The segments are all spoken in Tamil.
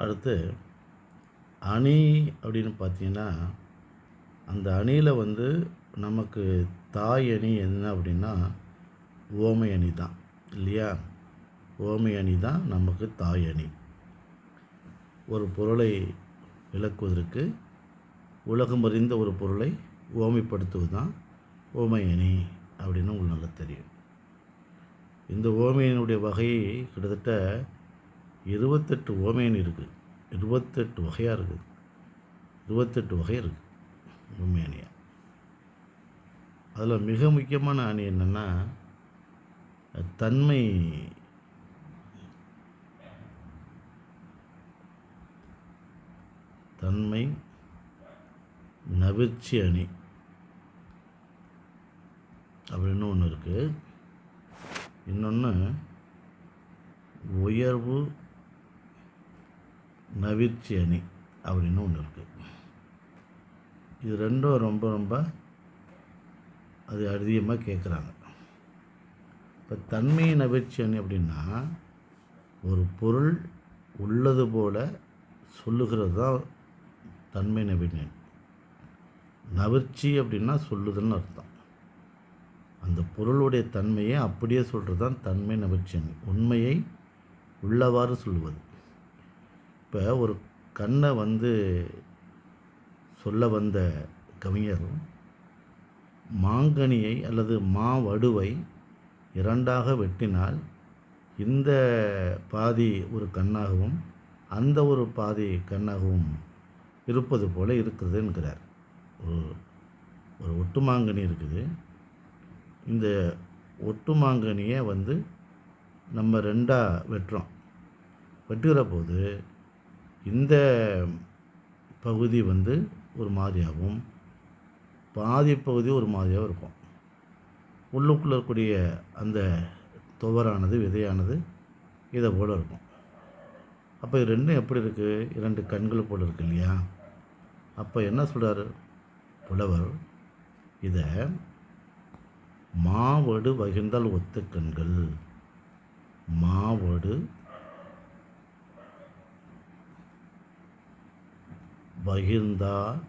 அடுத்து அணி அப்படின்னு பார்த்தீங்கன்னா அந்த அணியில் வந்து நமக்கு தாய் அணி என்ன அப்படின்னா ஓமை அணி தான் இல்லையா? ஓமை அணி தான் நமக்கு தாய் அணி. ஒரு பொருளை விளக்குவதற்கு உலகம் அறிந்த ஒரு பொருளை ஓமைப்படுத்துவது தான் ஓமை அணி அப்படின்னு உங்களுக்கு நல்லா தெரியும். இந்த ஓமையினுடைய வகை கிட்டத்தட்ட இருபத்தெட்டு ஓமேன் இருக்குது இருபத்தெட்டு வகையாக இருக்குது இருபத்தெட்டு வகை இருக்குது ஓமேனியா. அதில் மிக முக்கியமான அணி என்னென்னா தன்மை தன்மை நவிர்ச்சி அணி. அப்படின்னு ஒன்று இருக்குது இன்னொன்று உயர்வு நவிர்ச்சி அணி அப்படின்னு ஒன்று இருக்குது இது ரெண்டும் ரொம்ப ரொம்ப அது அதிகமாக கேட்குறாங்க இப்போ தன்மை நவிர்ச்சி அணி அப்படின்னா ஒரு பொருள் உள்ளது போல சொல்லுகிறது தான் தன்மை நவீன நவிர்ச்சி அப்படின்னா சொல்லுதுன்னு அர்த்தம். அந்த பொருளுடைய தன்மையை அப்படியே சொல்கிறது தான் தன்மை நபர்ச்சி அணி. உண்மையை உள்ளவாறு சொல்லுவது. இப்போ ஒரு கண்ணை வந்து சொல்ல வந்த கவிஞர் மாங்கனியை அல்லது மாவடுவை இரண்டாக வெட்டினால் இந்த பாதி ஒரு கண்ணாகவும் அந்த ஒரு பாதி கண்ணாகவும் இருப்பது போல இருக்கிறது என்கிறார். ஒரு ஒரு ஒட்டுமாங்கனி இருக்குது. இந்த ஒட்டுமாங்கனியை வந்து நம்ம ரெண்டாக வெட்டுறோம். வெட்டுகிற போது இந்த பகுதி வந்து ஒரு மாதிரியாகவும் பாதி பகுதி ஒரு மாதிரியாகவும் இருக்கும். உள்ளுக்குள்ளே இருக்கக்கூடிய அந்த துவரானது விதையானது இதை போல் இருக்கும். அப்போ இது ரெண்டும் எப்படி இருக்குது இரண்டு கண்கள் போல் இருக்கு இல்லையா? அப்போ என்ன சொல்கிறார் புலவர் இதை மாவடு வகிர்ந்தால் ஒத்து கண்கள். மாவடு பகிர்ந்தால்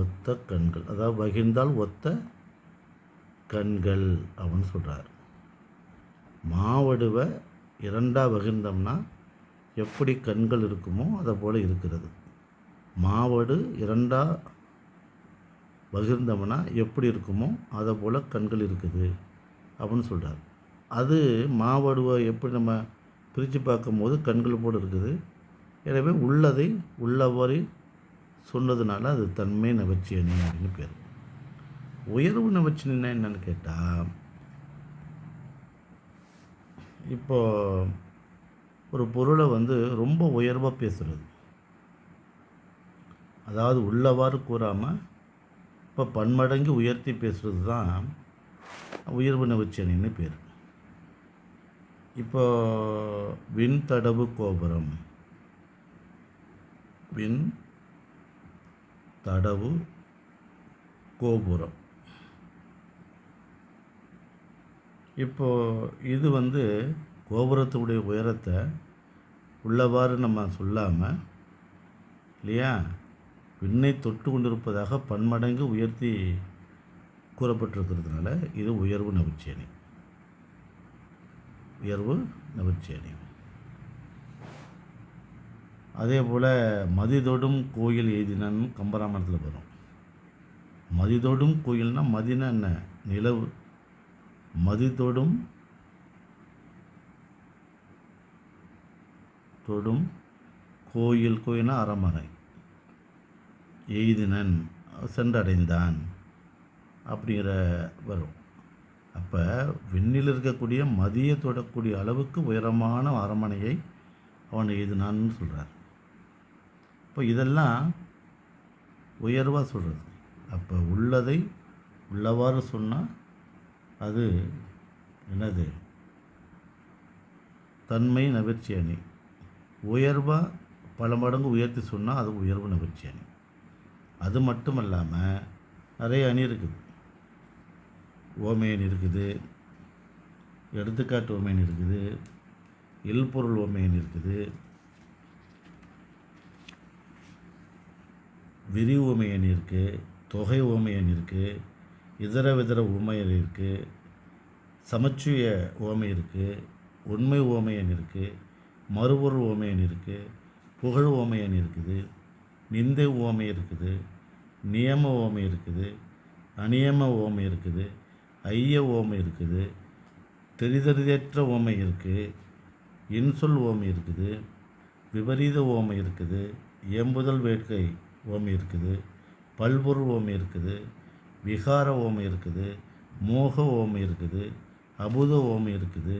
ஒத்த கண்கள். அதாவது பகிர்ந்தால் ஒத்த கண்கள் அப்படின்னு சொல்கிறார் மாவடுவை இரண்டாக பகிர்ந்தோம்னா எப்படி கண்கள் இருக்குமோ அதை போல் இருக்கிறது. மாவடு இரண்டாக பகிர்ந்தோம்னா எப்படி இருக்குமோ அதை போல் கண்கள் இருக்குது அப்படின்னு சொல்கிறார் அது மாவடுவை எப்படி நம்ம பிரித்து பார்க்கும்போது கண்கள் போல் இருக்குது. எனவே உள்ளதை உள்ளவாறு சொன்னதுனால அது தன்மை நவச்சி அணி அப்படின்னு பேர். உயர்வு நவச்சினா என்னன்னு கேட்டால் இப்போ ஒரு பொருளை வந்து ரொம்ப உயர்வாக பேசுகிறது அதாவது உள்ளவாறு கூறாமல் இப்போ பன்மடங்கு உயர்த்தி பேசுகிறது தான் உயர்வு நவச்சியணின்னு பேர். இப்போ விண்தடவு கோபுரம் விண் தடவு கோபுரம். இப்போ இது வந்து கோபுரத்துடைய உயரத்தை உள்ளவாறு நம்ம சொல்லாமல் இல்லையா? விண்ணை தொட்டு கொண்டிருப்பதாக பன்மடங்கு உயர்த்தி கூறப்பட்டிருக்கிறதுனால இது உயர்வு நவச்சேனி உயர்வு நவச்சேனி அதே போல் மதிதொடும் கோயில் எய்தினன் கம்பராமாயணத்தில் வரும். மதிதொடும் கோயில்னால் மதினா என்ன? நிலவு. மதிதொடும் தொடும் கோயில் கோயில்னா அரமனை எய்தினன் சென்றடைந்தான் அப்படிங்கிற வரும். அப்போ விண்ணில் இருக்கக்கூடிய மதிய தொடக்கூடிய அளவுக்கு உயரமான அரமனையை அவன் எய்தினான்னு சொல்கிறார் இப்போ இதெல்லாம் உயர்வாக சொல்கிறது. அப்போ உள்ளதை உள்ளவாறு சொன்னால் அது என்னது? தன்மை நகர்ச்சி அணி. உயர்வாக பல மடங்கு உயர்த்தி சொன்னால் அது உயர்வு நகர்ச்சி அணி. அது மட்டும் இல்லாமல் நிறைய அணி இருக்குது. ஓமையன் இருக்குது. எடுத்துக்காட்டு ஓமையன் இருக்குது. இல்பொருள் ஓமையன் இருக்குது. விரி உமையன் இருக்குது தொகை உமையன் இருக்குது இதர விதர உமையன் இருக்குது சமச்சுய ஓமை இருக்குது உண்மை ஓமையன் இருக்குது மறுபொருள் ஓமையன் இருக்குது புகழ் ஓமையன் இருக்குது நிந்தை ஓமை இருக்குது நியம ஓமை இருக்குது அநியம ஓமை இருக்குது ஐய ஓமை இருக்குது தெரிதறிதற்ற ஓமை இருக்குது இன்சொல் ஓமை இருக்குது விபரீத ஓமை இருக்குது எம்புதல் வேட்கை ஓமை இருக்குது பல்பொருள் ஓம் இருக்குது விகார ஓம் இருக்குது மோக ஓம் இருக்குது அபுத ஓம் இருக்குது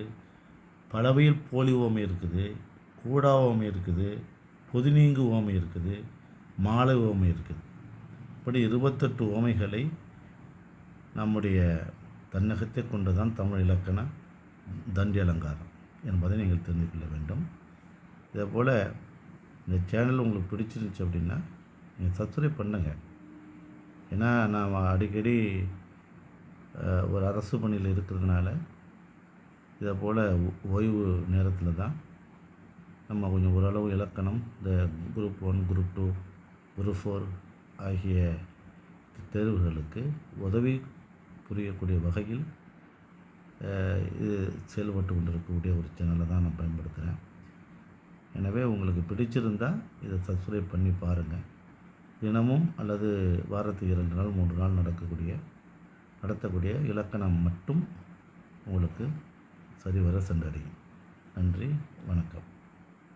பலவையில் போலி ஓம் இருக்குது கூடா ஓமை இருக்குது புதுநீங்கு ஓமை இருக்குது மாலை ஓமை இருக்குது. இப்படி இருபத்தெட்டு ஓமைகளை நம்முடைய தன்னகத்தை கொண்டுதான் தமிழ் இலக்கண தண்டி அலங்காரம் என்பதை நீங்கள் தெரிந்து கொள்ள வேண்டும். இதே போல் இந்த சேனல் உங்களுக்கு பிடிச்சிருந்துச்சு அப்படின்னா நீங்கள் சப்ஸ்கிரைப் பண்ணுங்கள் ஏன்னா நான் அடிக்கடி ஒரு அரசு பணியில் இருக்கிறதுனால இதை போல் ஓய்வு நேரத்தில் தான் நம்ம கொஞ்சம் ஓரளவு இலக்கணம் இந்த group one group two group four ஆகிய தேர்வுகளுக்கு உதவி புரியக்கூடிய வகையில் இது செயல்பட்டு கொண்டிருக்கக்கூடிய ஒரு சேனலை தான் நான் பயன்படுத்துகிறேன் எனவே உங்களுக்கு பிடிச்சிருந்தால் இதை சப்ஸ்கிரைப் பண்ணி பாருங்கள் தினமும் அல்லது வாரத்துக்கு இரண்டு நாள் மூன்று நாள் நடக்கக்கூடிய நடத்தக்கூடிய இலக்கணம் மட்டும் உங்களுக்கு சரிவர சென்றடையும். நன்றி வணக்கம்.